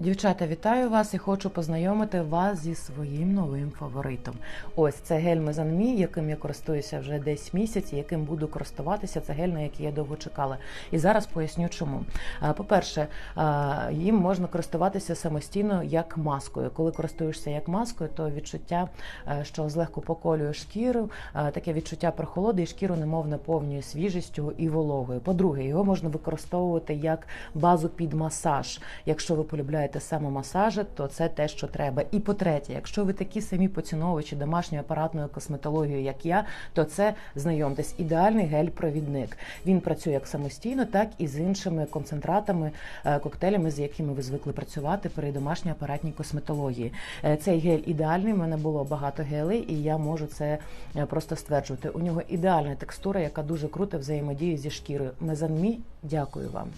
Дівчата, вітаю вас і хочу познайомити вас зі своїм новим фаворитом. Ось це гель Мезанмі, яким я користуюся вже десь місяць, і яким буду користуватися. Це гель, на який я довго чекала. І зараз поясню, чому. По-перше, їм можна користуватися самостійно як маскою. Коли користуєшся як маскою, то відчуття, е, що злегку поколює шкіру, е, таке відчуття прохолоди, і шкіру немов наповнює свіжістю і вологою. По-друге, його можна використовувати як базу під масаж. Якщо ви полюбляєте самомасажі, то це те, що треба. І по-третє, якщо ви такі самі поціновувачі домашньої апаратної косметології, як я, то це знайомтесь ідеальний гель-провідник. Він працює як самостійно, так і з іншими концентратами, е, коктейлями, з якими ви звикли працювати при домашній апаратній косметології. Е, Цей гель ідеальний. в мене було багато гелей, і я можу це е, просто стверджувати. У нього ідеальна текстура, яка дуже круто взаємодіє зі шкірою. Мезанмі, дякую вам.